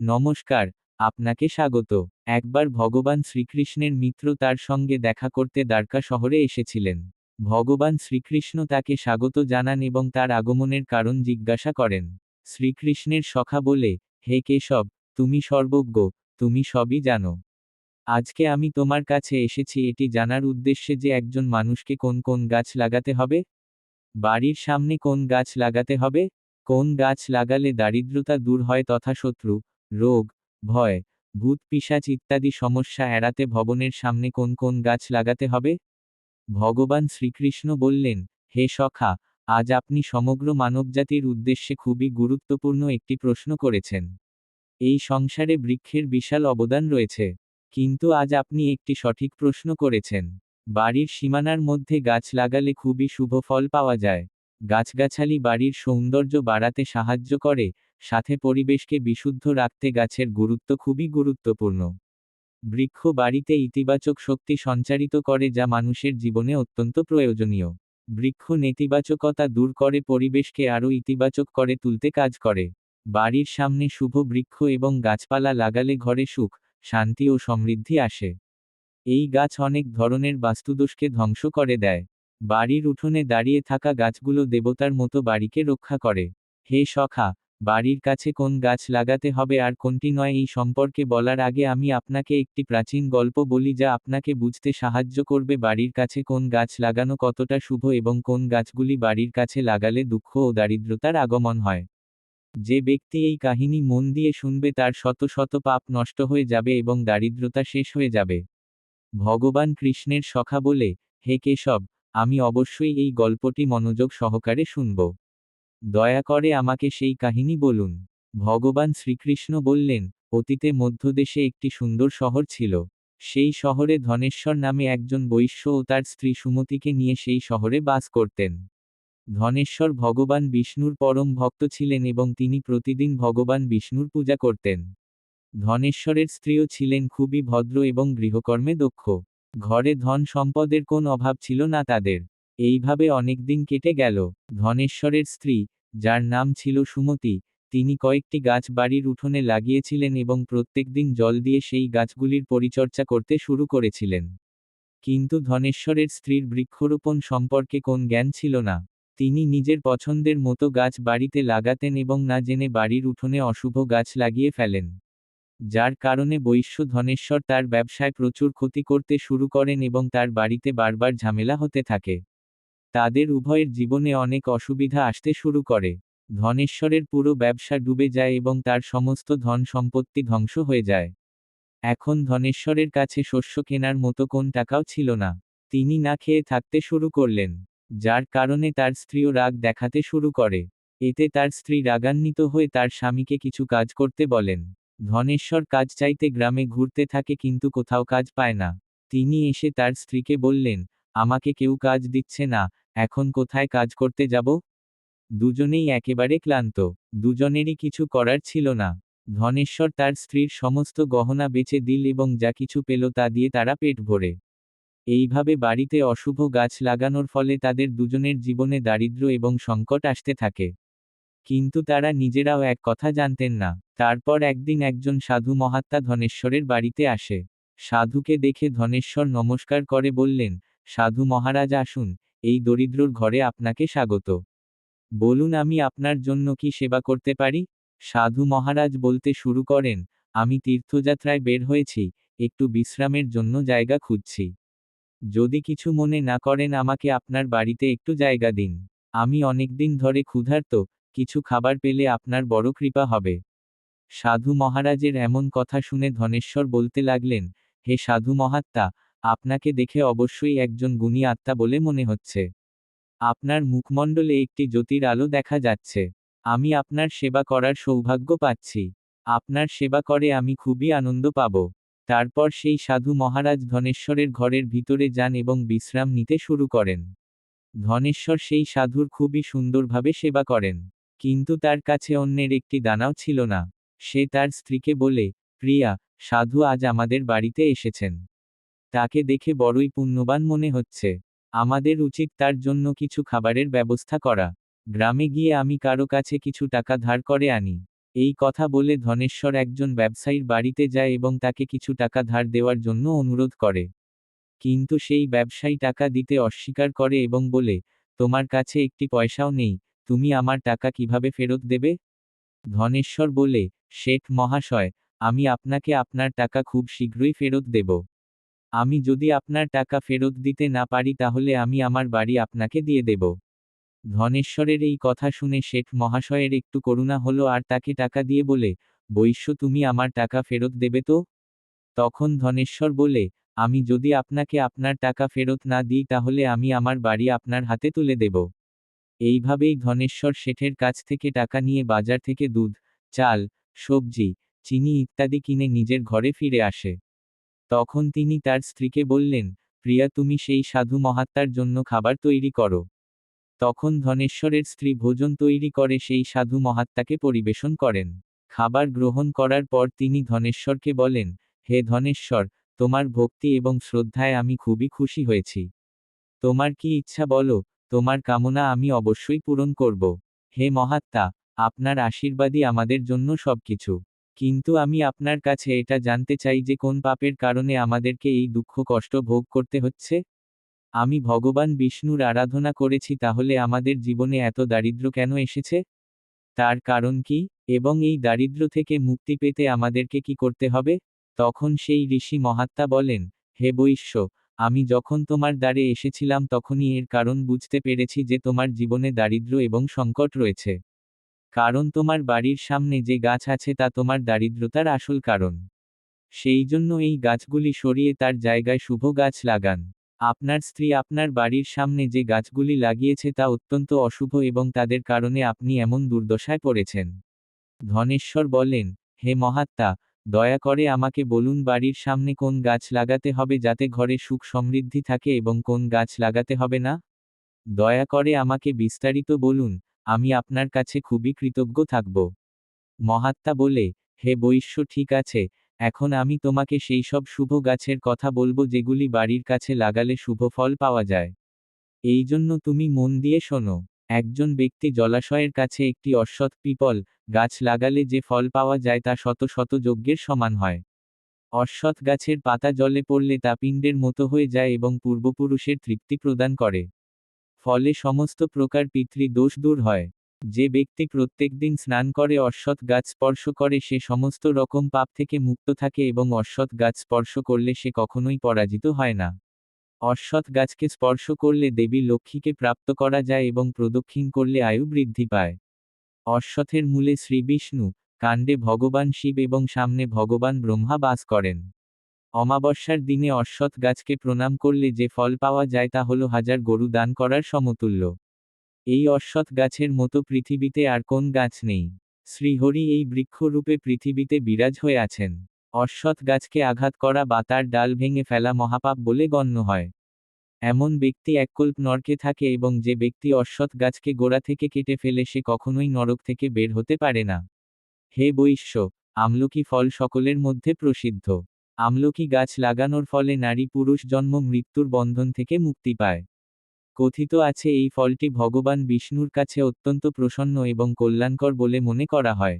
নমস্কার, আপনাকে স্বাগত। একবার ভগবান শ্রীকৃষ্ণের মিত্র তার সঙ্গে দেখা করতে দ্বারকা শহরে এসেছিলেন। ভগবান শ্রীকৃষ্ণ তাকে স্বাগত জানান এবং তার আগমনের কারণ জিজ্ঞাসা করেন। শ্রীকৃষ্ণের সখা বলে, হে কেশব, তুমি সর্বজ্ঞ, তুমি সবই জানো। আজকে আমি তোমার কাছে এসেছি, এটি জানার উদ্দেশ্যে যে একজন মানুষকে কোন কোন গাছ লাগাতে হবে? বাড়ির সামনে কোন গাছ লাগাতে হবে? কোন গাছ লাগালে দারিদ্রতা দূর হয় তথা শত্রু রোগ, ভয়, ভূত, পিশাচ ইত্যাদি সমস্যা এড়াতে ভবনের সামনে কোন কোন গাছ লাগাতে হবে? ভগবান শ্রীকৃষ্ণ বললেন, হে সখা, আজ আপনি সমগ্র মানবজাতির উদ্দেশ্যে খুবই গুরুত্বপূর্ণ একটি প্রশ্ন করেছেন। এই সংসারে বৃক্ষের বিশাল অবদান রয়েছে, কিন্তু আজ আপনি একটি সঠিক প্রশ্ন করেছেন। বাড়ির সীমানার মধ্যে গাছ লাগালে খুবই শুভ ফল পাওয়া যায়। গাছগাছালি বাড়ির সৌন্দর্য বাড়াতে সাহায্য করে, সাথে পরিবেশকে বিশুদ্ধ রাখতে গাছের গুরুত্ব খুবই গুরুত্বপূর্ণ। বৃক্ষ বাড়িতে ইতিবাচক শক্তি সঞ্চারিত করে যা মানুষের জীবনে অত্যন্ত প্রয়োজনীয়। বৃক্ষ নেতিবাচকতা দূর করে, পরিবেশকে আরও ইতিবাচক করে তুলতে কাজ করে। বাড়ির সামনে শুভ বৃক্ষ এবং গাছপালা লাগালে ঘরে সুখ, শান্তি ও সমৃদ্ধি আসে। এই গাছ অনেক ধরনের বাস্তুদোষকে ধ্বংস করে দেয়। বাড়ির উঠোনে দাঁড়িয়ে থাকা গাছগুলো দেবতার মতো বাড়িকে রক্ষা করে। হে সখা, বাড়ির কাছে কোন গাছ লাগাতে হবে আর কোনটি নয় এই সম্পর্কে বলার আগে আমি আপনাকে একটি প্রাচীন গল্প বলি যা আপনাকে বুঝতে সাহায্য করবে বাড়ির কাছে কোন গাছ লাগানো কতটা শুভ এবং কোন গাছগুলি বাড়ির কাছে লাগালে দুঃখ ও দারিদ্রতার আগমন হয়। যে ব্যক্তি এই কাহিনী মন দিয়ে শুনবে তার শত শত পাপ নষ্ট হয়ে যাবে এবং দারিদ্রতা শেষ হয়ে যাবে। ভগবান কৃষ্ণের সখা বলে, হে কেশব আমি অবশ্যই এই গল্পটি মনোযোগ সহকারে শুনব। দয়া করে আমাকে সেই কাহিনী বলুন। ভগবান শ্রীকৃষ্ণ বললেন, অতীতে মধ্যদেশে একটি সুন্দর শহর ছিল। সেই শহরে ধনেশ্বর নামে একজন বৈশ্য ও তার স্ত্রী সুমতিকে নিয়ে সেই শহরে বাস করতেন। ধনেশ্বর ভগবান বিষ্ণুর পরম ভক্ত ছিলেন এবং তিনি প্রতিদিন ভগবান বিষ্ণুর পূজা করতেন। ধনেশ্বরের স্ত্রীও ছিলেন খুবই ভদ্র এবং গৃহকর্মে দক্ষ। ঘরে ধন সম্পদের কোন অভাব ছিল না তাদের। এইভাবে অনেকদিন কেটে গেল। ধনেশ্বরের স্ত্রী, যার নাম ছিল সুমতি, তিনি কয়েকটি গাছ বাড়ির উঠোনে লাগিয়েছিলেন এবং প্রত্যেকদিন জল দিয়ে সেই গাছগুলির পরিচর্যা করতে শুরু করেছিলেন। কিন্তু ধনেশ্বরের স্ত্রীর বৃক্ষরোপণ সম্পর্কে কোন জ্ঞান ছিল না। তিনি নিজের পছন্দের মতো গাছ বাড়িতে লাগাতেন এবং না জেনে বাড়ির উঠোনে অশুভ গাছ লাগিয়ে ফেলেন। যার কারণে বৈশ্য ধনেশ্বর তার ব্যবসায় প্রচুর ক্ষতি করতে শুরু করেন এবং তার বাড়িতে বারবার ঝামেলা হতে থাকে। তাদের উভয়ের জীবনে অনেক অসুবিধা আসতে শুরু করে। ধনেশ্বরের পুরো ব্যবসা ডুবে যায় এবং তার সমস্ত ধন সম্পত্তি ধ্বংস হয়ে যায়। এখন ধনেশ্বরের কাছে শস্য কেনার মতো কোন টাকাও ছিল না। তিনি না খেয়ে থাকতে শুরু করলেন, যার কারণে তার স্ত্রীও রাগ দেখাতে শুরু করে। এতে তার স্ত্রী রাগান্বিত হয়ে তার স্বামীকে কিছু কাজ করতে বলেন। ধনেশ্বর কাজ চাইতে গ্রামে ঘুরতে থাকে কিন্তু কোথাও কাজ পায় না। তিনি এসে তার স্ত্রীকে বললেন, আমাকে কেউ কাজ দিচ্ছে না, এখন কোথায় কাজ করতে যাব? দুজনেই একেবারে ক্লান্ত, দুজনেরই কিছু করার ছিল না। ধনেশ্বর তার স্ত্রীর সমস্ত গহনা বেচে দিল এবং যা কিছু পেল তা দিয়ে তারা পেট ভরে। এইভাবে বাড়িতে অশুভ গাছ লাগানোর ফলে তাদের দুজনের জীবনে দারিদ্র্য এবং সংকট আসতে থাকে। কিন্তু তারা নিজেরাও এক কথা জানতেন না। তারপর একদিন একজন সাধু মহাত্মা ধনেশ্বরের বাড়িতে আসে। সাধুকে দেখে ধনেশ্বর নমস্কার করে বললেন, সাধু মহারাজ, আসুন, এই দরিদ্রর ঘরে আপনাকে স্বাগত। বলুন, আমি আপনার জন্য কি সেবা করতে পারি? সাধু মহারাজ বলতে শুরু করেন, আমি তীর্থযাত্রায় বের হয়েছি, একটু বিশ্রামের জন্য জায়গা খুঁজছি। যদি কিছু মনে না করেন, আমাকে আপনার বাড়িতে একটু জায়গা দিন। আমি অনেকদিন ধরে ক্ষুধার্ত কিছু খাবার পেলে আপনার বড় কৃপা হবে। সাধু মহারাজের এমন কথা শুনে ধনেশ্বর বলতে লাগলেন, হে সাধু মহাত্মা, আপনাকে দেখে অবশ্যই একজন গুণী আত্মা বলে মনে হচ্ছে। আপনার মুখমণ্ডলে একটি জ্যোতির আলো দেখা যাচ্ছে। আমি আপনার সেবা করার সৌভাগ্য পাচ্ছি। আপনার সেবা করে আমি খুবই আনন্দ পাব তারপর সেই সাধু মহারাজ ধনেশ্বরের ঘরের ভিতরে যান এবং বিশ্রাম নিতে শুরু করেন। ধনেশ্বর সেই সাধুর খুবই সুন্দরভাবে সেবা করেন। কিন্তু তার কাছে অন্যের একটি দানাও ছিল না। সে তার স্ত্রীকে বলে, প্রিয়া, সাধু আজ আমাদের বাড়িতে এসেছেন। তাকে দেখে বড়ই পুণ্যবান মনে হচ্ছে। আমাদের উচিত তার জন্য কিছু খাবারের ব্যবস্থা করা। গ্রামে গিয়ে আমি কারও কাছে কিছু টাকা ধার করে আনি। এই কথা বলে ধনেশ্বর একজন ব্যবসায়ীর বাড়িতে যায় এবং তাকে কিছু টাকা ধার দেওয়ার জন্য অনুরোধ করে। কিন্তু সেই ব্যবসায়ী টাকা দিতে অস্বীকার করে এবং বলে, তোমার কাছে একটি পয়সাও নেই। তুমি আমার টাকা কীভাবে ফেরত দেবে? ধনেশ্বর বলে, শেঠ মহাশয়, আমি আপনাকে আপনার টাকা খুব শীঘ্রই ফেরত দেব। আমি যদি আপনার টাকা ফেরত দিতে না পারি তাহলে আমি আমার বাড়ি আপনাকে দিয়ে দেব। ধনেশ্বরের এই কথা শুনে শেঠ মহাশয়ের একটু করুণা হলো আর তাকে টাকা দিয়ে বলে, বৈশ্য, তুমি আমার টাকা ফেরত দেবে তো? তখন ধনেশ্বর বলে, আমি যদি আপনাকে আপনার টাকা ফেরত না দিই তাহলে আমি আমার বাড়ি আপনার হাতে তুলে দেব। এইভাবেই ধনেশ্বর শেঠের কাছ থেকে টাকা নিয়ে বাজার থেকে দুধ, চাল, সবজি, চিনি ইত্যাদি কিনে নিজের ঘরে ফিরে আসে। তখন তিনি তার স্ত্রীকে বললেন, প্রিয়া, তুমি সেই সাধু মহাত্মার জন্য খাবার তৈরি করো। তখন ধনেশ্বরের স্ত্রী ভোজন তৈরি করে সেই সাধু মহাত্মাকে পরিবেশন করেন। খাবার গ্রহণ করার পর তিনি ধনেশ্বরকে বলেন, হে ধনেশ্বর, তোমার ভক্তি এবং শ্রদ্ধায় আমি খুবই খুশি হয়েছি। তোমার কি ইচ্ছা বলো তোমার কামনা আমি অবশ্যই পূরণ করব। হে মহাত্মা, আপনার আশীর্বাদই আমাদের জন্য সবকিছু। কিন্তু আমি আপনার কাছে এটা জানতে চাই যে কোন পাপের কারণে আমাদেরকে এই দুঃখ কষ্ট ভোগ করতে হচ্ছে? আমি ভগবান বিষ্ণুর আরাধনা করেছি তাহলে আমাদের জীবনে এত দারিদ্র কেন এসেছে? তার কারণ কি? এবং এই দারিদ্র থেকে মুক্তি পেতে আমাদেরকে কি করতে হবে? তখন সেই ঋষি মহাত্মা বলেন, হে বৈশ্য আমি যখন তোমার দ্বারে এসেছিলাম তখনই এর কারণ বুঝতে পেরেছি যে তোমার জীবনে দারিদ্র এবং সংকট রয়েছে। কারণ তোমার বাড়ির সামনে যে গাছ আছে তা তোমার দারিদ্রতার আসল কারণ। সেই জন্য এই গাছগুলি সরিয়ে তার জায়গায় শুভ গাছ লাগান। আপনার স্ত্রী আপনার বাড়ির সামনে যে গাছগুলি লাগিয়েছে তা অত্যন্ত অশুভ এবং তাদের কারণে আপনি এমন দুর্দশায় পড়েছেন। ধনেশ্বর বলেন, হে মহাত্মা দয়া করে আমাকে বলুন বাড়ির সামনে কোন গাছ লাগাতে হবে যাতে ঘরে সুখ সমৃদ্ধি থাকে এবং কোন গাছ লাগাতে হবে না? দয়া করে আমাকে বিস্তারিত বলুন, আমি আপনার কাছে খুবই কৃতজ্ঞ থাকব। মহাত্মা বলে, হে বৈশ্য, ঠিক আছে, এখন আমি তোমাকে সেই সব শুভ গাছের কথা বলব যেগুলি বাড়ির কাছে লাগালে শুভ ফল পাওয়া যায়। এই জন্য তুমি মন দিয়ে শোনো। একজন ব্যক্তি জলাশয়ের কাছে একটি অশ্বৎ পিপল গাছ লাগালে যে ফল পাওয়া যায় তা শত শত যজ্ঞের সমান হয়। অশ্বৎ গাছের পাতা জলে পড়লে তা পিণ্ডের মতো হয়ে যায় এবং পূর্বপুরুষের তৃপ্তি প্রদান করে। ফলে সমস্ত প্রকার পিতৃ দোষ দূর হয়। যে ব্যক্তি প্রত্যেক দিন স্নান করে অশ্বৎ গাছ স্পর্শ করে সে সমস্ত রকম পাপ থেকে মুক্ত থাকে এবং অশ্বৎ গাছ স্পর্শ করলে সে কখনোই পরাজিত হয় না। অশ্বৎ গাছকে স্পর্শ করলে দেবী লক্ষ্মীকে প্রাপ্ত করা যায় এবং প্রদক্ষিণ করলে আয়ু বৃদ্ধি পায়। অশ্বথের মূলে শ্রী বিষ্ণু কাণ্ডে ভগবান শিব এবং সামনে ভগবান ব্রহ্মা বাস করেন। অমাবস্যার দিনে অশ্বৎ গাছকে প্রণাম করলে যে ফল পাওয়া যায় তা হল হাজার গরু দান করার সমতুল্য। এই অশ্বৎ গাছের মতো পৃথিবীতে আর কোন গাছ নেই। শ্রীহরি এই বৃক্ষরূপে পৃথিবীতে বিরাজ হয়ে আছেন। অশ্বৎ গাছকে আঘাত করা বা তার ডাল ভেঙে ফেলা মহাপাপ বলে গণ্য হয়। এমন ব্যক্তি এককল্প নরকে থাকে এবং যে ব্যক্তি অশ্বৎ গাছকে গোড়া থেকে কেটে ফেলে সে কখনোই নরক থেকে বের হতে পারে না। হে বৈশ্য, আমলকি ফল সকলের মধ্যে প্রসিদ্ধ। আমলকি গাছ লাগানোর ফলে নারী পুরুষ জন্ম মৃত্যুর বন্ধন থেকে মুক্তি পায়। কথিত আছে এই ফলটি ভগবান বিষ্ণুর কাছে অত্যন্ত প্রসন্ন এবং কল্যাণকর বলে মনে করা হয়।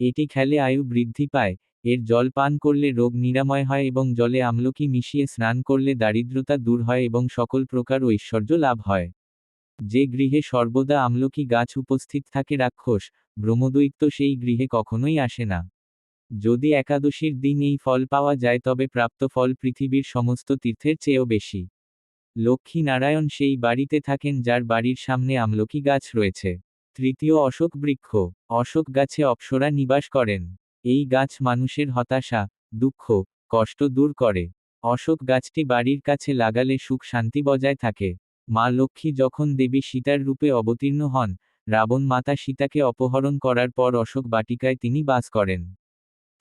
এটি খেলে আয়ু বৃদ্ধি পায় এর জল পান করলে রোগ নিরাময় হয় এবং জলে আমলকি মিশিয়ে স্নান করলে দারিদ্রতা দূর হয় এবং সকল প্রকার ঐশ্বর্য লাভ হয়। যে গৃহে সর্বদা আমলকি গাছ উপস্থিত থাকে রাক্ষস, ব্রহ্মদৈত্য সেই গৃহে কখনোই আসে না। যদি একাদশীর দিন এই ফল পাওয়া যায় তবে প্রাপ্ত ফল পৃথিবীর সমস্ত তীর্থের চেয়েও বেশি। লক্ষ্মী নারায়ণ সেই বাড়িতে থাকেন যার বাড়ির সামনে আমলকি গাছ রয়েছে। তৃতীয় অশোক বৃক্ষ, অশোক গাছে অপ্সরা নিবাস করেন। এই গাছ মানুষের হতাশা, দুঃখ, কষ্ট দূর করে। অশোক গাছটি বাড়ির কাছে লাগালে সুখ শান্তি বজায় থাকে। মা লক্ষ্মী যখন দেবী সীতার রূপে অবতীর্ণ হন, রাবণ মাতা সীতাকে অপহরণ করার পর অশোক বাটিকায় তিনি বাস করেন।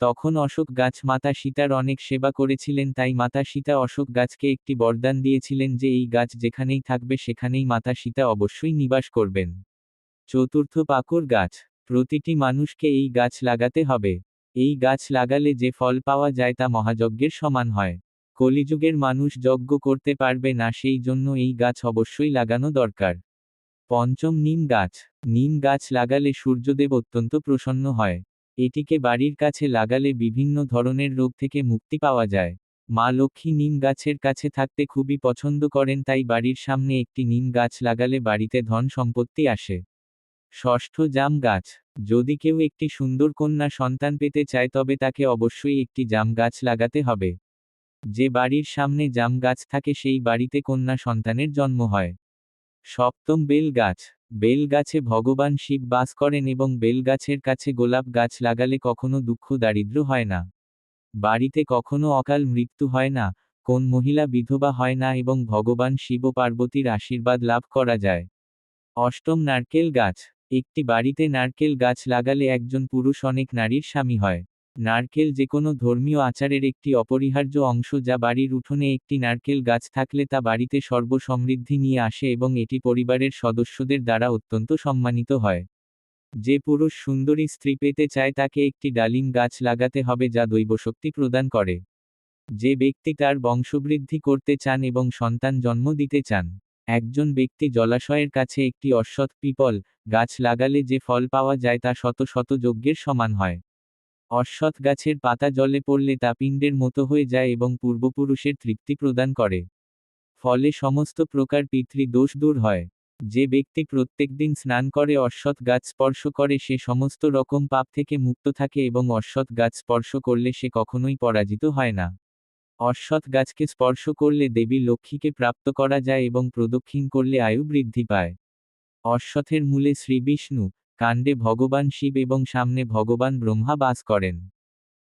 তখন অশোক গাছ মাতা সীতার অনেক সেবা করেছিলেন, তাই মাতা সীতা অশোক গাছকে একটি বরদান দিয়েছিলেন যে এই গাছ যেখানেই থাকবে সেখানেই মাতা সীতা অবশ্যই নিবাস করবেন। চতুর্থ পাকুর গাছ, প্রতিটি মানুষকে এই গাছ লাগাতে হবে। এই গাছ লাগালে যে ফল পাওয়া যায় তা মহাযজ্ঞের সমান হয়। কলিযুগের মানুষ যজ্ঞ করতে পারবে না, সেই জন্য এই গাছ অবশ্যই লাগানো দরকার। পঞ্চম নিম গাছ। নিম গাছ লাগালে সূর্যদেব অত্যন্ত প্রসন্ন হয়। এটিকে বাড়ির কাছে লাগালে বিভিন্ন ধরনের রোগ থেকে মুক্তি পাওয়া যায়। মা লক্ষ্মী নিম গাছের কাছে থাকতে খুবই পছন্দ করেন, তাই বাড়ির সামনে একটি নিম গাছ লাগালে বাড়িতে ধন সম্পত্তি আসে। ষষ্ঠ জাম গাছ। যদি কেউ একটি সুন্দর কন্যা সন্তান পেতে চায় তবে তাকে অবশ্যই একটি জাম গাছ লাগাতে হবে। যে বাড়ির সামনে জাম গাছ থাকে সেই বাড়িতে কন্যা সন্তানের জন্ম হয়। সপ্তম বেল গাছ। বেল গাছে ভগবান শিব বাস করেন এবং বেল গাছের কাছে গোলাপ গাছ লাগালে কখনো দুঃখ দারিদ্র হয় না। বাড়িতে কখনো অকাল মৃত্যু হয় না, কোন মহিলা বিধবা হয় না এবং ভগবান শিব পার্বতীর আশীর্বাদ লাভ করা যায়। অষ্টম নারকেল গাছ। একটি বাড়িতে নারকেল গাছ লাগালে একজন পুরুষ অনেক নারীর স্বামী হয়। নারকেল যে কোনো ধর্মীয় আচারের একটি অপরিহার্য অংশ যা বাড়ির উঠোনে একটি নারকেল গাছ থাকলে তা বাড়িতে সর্বসমৃদ্ধি নিয়ে আসে এবং এটি পরিবারের সদস্যদের দ্বারা অত্যন্ত সম্মানিত হয়। যে পুরুষ সুন্দরী স্ত্রী পেতে চায় তাকে একটি ডালিম গাছ লাগাতে হবে যা দৈবশক্তি প্রদান করে। যে ব্যক্তি তার বংশবৃদ্ধি করতে চান এবং সন্তান জন্ম দিতে চান। একজন ব্যক্তি জলাশয়ের কাছে একটি অশ্বত্থ পিপল গাছ লাগালে যে ফল পাওয়া যায় তা শত শত যজ্ঞের সমান হয়। অশ্বত্থ গাছের পাতা জলে পড়লে তা পিণ্ডের মতো হয়ে যায় এবং পূর্বপুরুষের তৃপ্তি প্রদান করে। ফলে সমস্ত প্রকার পিতৃ দোষ দূর হয়। যে ব্যক্তি প্রত্যেকদিন স্নান করে অশ্বত্থ গাছ স্পর্শ করে সে সমস্ত রকম পাপ থেকে মুক্ত থাকে এবং অশ্বত্থ গাছ স্পর্শ করলে সে কখনোই পরাজিত হয় না। অশ্বত্থ গাছকে স্পর্শ করলে দেবী লক্ষ্মীকে প্রাপ্ত করা যায় এবং প্রদক্ষিণ করলে আয়ু বৃদ্ধি পায়। অশ্বথের মূলে শ্রী বিষ্ণু কাণ্ডে ভগবান শিব এবং সামনে ভগবান ব্রহ্মা বাস করেন।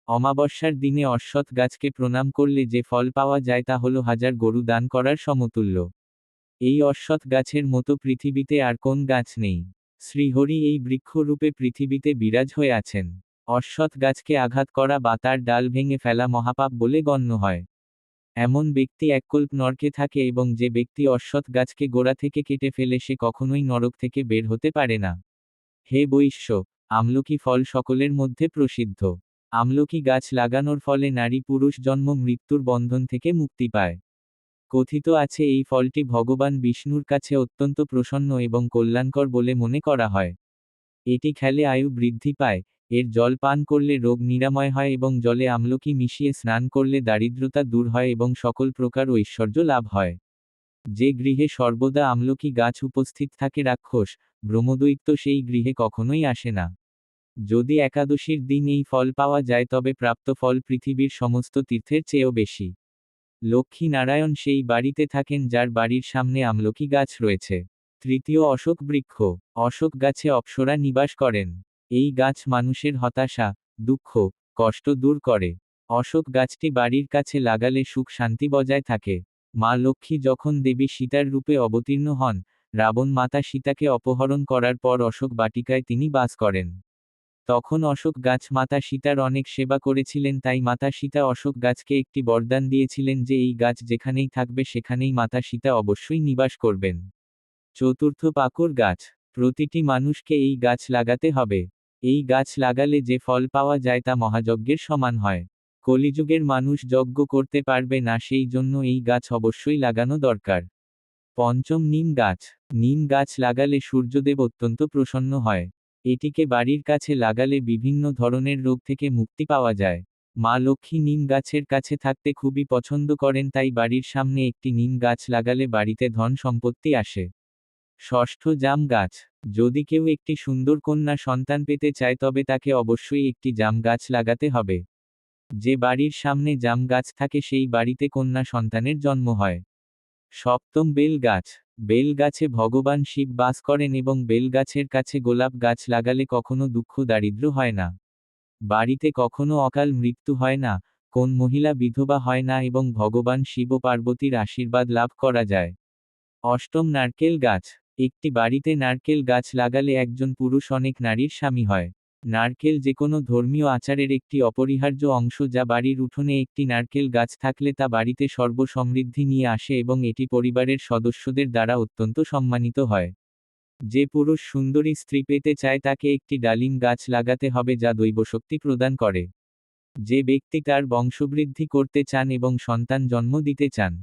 অমাবস্যার দিনে অশ্বৎ গাছকে প্রণাম করলে যে ফল পাওয়া যায় তা হল হাজার গরু দান করার সমতুল্য। এই অশ্বৎ গাছের মতো পৃথিবীতে আর কোন গাছ নেই। শ্রীহরি এই বৃক্ষরূপে পৃথিবীতে বিরাজ হয়ে আছেন। অশ্বত্থ গাছকে আঘাত করা বা তার ডাল ভেঙে ফেলা মহাপাপ বলে গণ্য হয়। এমন ব্যক্তি এককল্প নরকে থাকে এবং যে ব্যক্তি অশ্বৎ গাছকে গোড়া থেকে কেটে ফেলে সে কখনোই নরক থেকে বের হতে পারে না। হে বৈশ্য, আমলকি ফল সকলের মধ্যে প্রসিদ্ধ। আমলকি গাছ লাগানোর ফলে নারী পুরুষ জন্ম মৃত্যুর বন্ধন থেকে মুক্তি পায়। কথিত আছে এই ফলটি ভগবান বিষ্ণুর কাছে অত্যন্ত প্রসন্ন এবং কল্যাণকর বলে মনে করা হয়। এটি খেলে আয়ু বৃদ্ধি পায় এর জল পান করলে রোগ নিরাময় হয় এবং জলে আমলকি মিশিয়ে স্নান করলে দারিদ্রতা দূর হয় এবং সকল প্রকার ঐশ্বর্য লাভ হয়। যে গৃহে সর্বদা আমলকি গাছ উপস্থিত থাকে রাক্ষস, ব্রহ্মদৈত্য সেই গৃহে কখনোই আসে না। যদি একাদশীর দিন এই ফল পাওয়া যায় তবে প্রাপ্ত ফল পৃথিবীর সমস্ত তীর্থের চেয়েও বেশি। লক্ষ্মী নারায়ণ সেই বাড়িতে থাকেন যার বাড়ির সামনে আমলকি গাছ রয়েছে। তৃতীয় অশোক বৃক্ষ, অশোক গাছে অপ্সরা নিবাস করেন। এই গাছ মানুষের হতাশা, দুঃখ, কষ্ট দূর করে। অশোক গাছটি বাড়ির কাছে লাগালে সুখ শান্তি বজায় থাকে। মা লক্ষ্মী যখন দেবী সীতার রূপে অবতীর্ণ হন, রাবণ মাতা সীতাকে অপহরণ করার পর অশোক বাটিকায় তিনি বাস করেন। তখন অশোক গাছ মাতা সীতার অনেক সেবা করেছিলেন, তাই মাতা সীতা অশোক গাছকে একটি বরদান দিয়েছিলেন যে এই গাছ যেখানেই থাকবে সেখানেই মাতা সীতা অবশ্যই নিবাস করবেন। চতুর্থ পাকুর গাছ, প্রতিটি মানুষকে এই গাছ লাগাতে হবে। এই গাছ লাগালে যে ফল পাওয়া যায় তা মহাযজ্ঞের সমান হয়। কলিযুগের মানুষ যজ্ঞ করতে পারবে না, সেই জন্য এই গাছ অবশ্যই লাগানো দরকার। পঞ্চম নিম গাছ। নিম গাছ লাগালে সূর্যদেব অত্যন্ত প্রসন্ন হয়। এটিকে বাড়ির কাছে লাগালে বিভিন্ন ধরনের রোগ থেকে মুক্তি পাওয়া যায়। মা লক্ষ্মী নিম গাছের কাছে থাকতে খুবই পছন্দ করেন, তাই বাড়ির সামনে একটি নিম গাছ লাগালে বাড়িতে ধন সম্পত্তি আসে। ষষ্ঠ জাম গাছ। যদি কেউ একটি সুন্দর কন্যা সন্তান পেতে চায়, তবে তাকে অবশ্যই একটি জাম গাছ লাগাতে হবে। যে বাড়ির সামনে জাম গাছ থাকে, সেই বাড়িতে কন্যা সন্তানের জন্ম হয়। সপ্তম বেল গাছ। বেল গাছে ভগবান শিব বাস করেন এবং বেল গাছের কাছে গোলাপ গাছ লাগালে কখনো দুঃখ দারিদ্র হয় না। বাড়িতে কখনো অকাল মৃত্যু হয় না, কোন মহিলা বিধবা হয় না এবং ভগবান শিব পার্বতীর আশীর্বাদ লাভ করা যায়। অষ্টম নারকেল গাছ। একটি বাড়িতে নারকেল গাছ লাগালে একজন পুরুষ অনেক নারীর স্বামী হয়। নারকেল যে কোনো ধর্মীয় আচারের একটি অপরিহার্য অংশ যা বাড়ির উঠোনে একটি নারকেল গাছ থাকলে তা বাড়িতে সর্বসমৃদ্ধি নিয়ে আসে এবং এটি পরিবারের সদস্যদের দ্বারা অত্যন্ত সম্মানিত হয়। যে পুরুষ সুন্দরী স্ত্রী পেতে চায় তাকে একটি ডালিম গাছ লাগাতে হবে যা দৈবশক্তি প্রদান করে। যে ব্যক্তি তার বংশবৃদ্ধি করতে চান এবং সন্তান জন্ম দিতে চান।